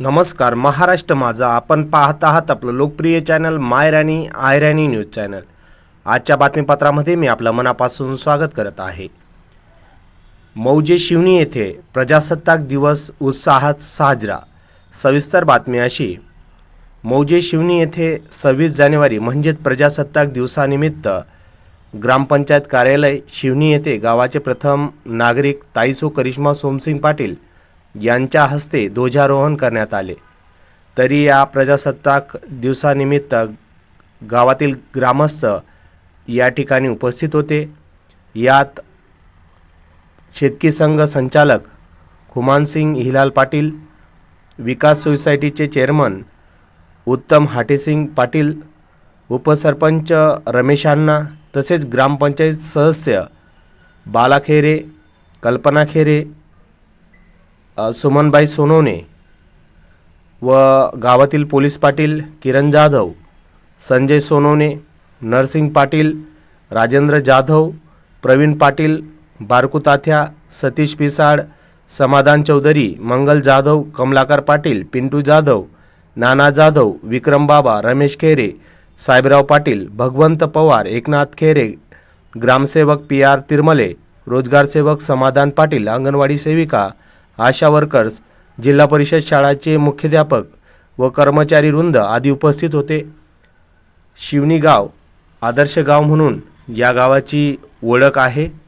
नमस्कार महाराष्ट्र माझा. आपण पाहत आहात आपलं लोकप्रिय channel my Rani I Rani news channel. आजच्या बातमीपत्रामध्ये मी आपलं मनापासून स्वागत करत आहे. मौजे शिवणी येथे प्रजासत्ताक दिवस उत्साहात साजरा. सविस्तर बातमी अशी. मौजे शिवणी येथे सव्वीस जानेवारी म्हणजेच प्रजासत्ताक दिवसानिमित्त ग्रामपंचायत कार्यालय शिवणी येथे गावाचे प्रथम नागरिक ताईसो करिश्मा सोमसिंग पाटील यांच्या हस्ते ध्वजारोहण करण्यात आले. तरी या प्रजासत्ताक दिवसानिमित्त गावातील ग्रामस्थ या ठिकाणी उपस्थित होते. यात शेतकी संघ संचालक खुमानसिंग हिलाल पाटील विकास सोसायटीचे चेअरमन उत्तम हाटेसिंग पाटील उपसरपंच रमेशांना तसेच ग्रामपंचायत सदस्य बालाखेरे कल्पना खेरे सुमनबाई सोनवणे व गावातील पोलीस पाटील किरण जाधव संजय सोनवणे नरसिंग पाटील राजेंद्र जाधव प्रवीण पाटील बारकूताथ्या सतीश पिसाड समाधान चौधरी मंगल जाधव कमलाकर पाटील पिंटू जाधव नाना जाधव विक्रम बाबा रमेश खेरे साहेबराव पाटील भगवंत पवार एकनाथ खेरे ग्रामसेवक पी आर तिरमले रोजगार सेवक समाधान पाटील अंगणवाडी सेविका आशा वर्कर्स जिल्हा परिषद शाळाचे मुख्याध्यापक व कर्मचारी वृंद आदी उपस्थित होते. शिवणी गाव आदर्श गाव म्हणून या गावाची ओळख आहे.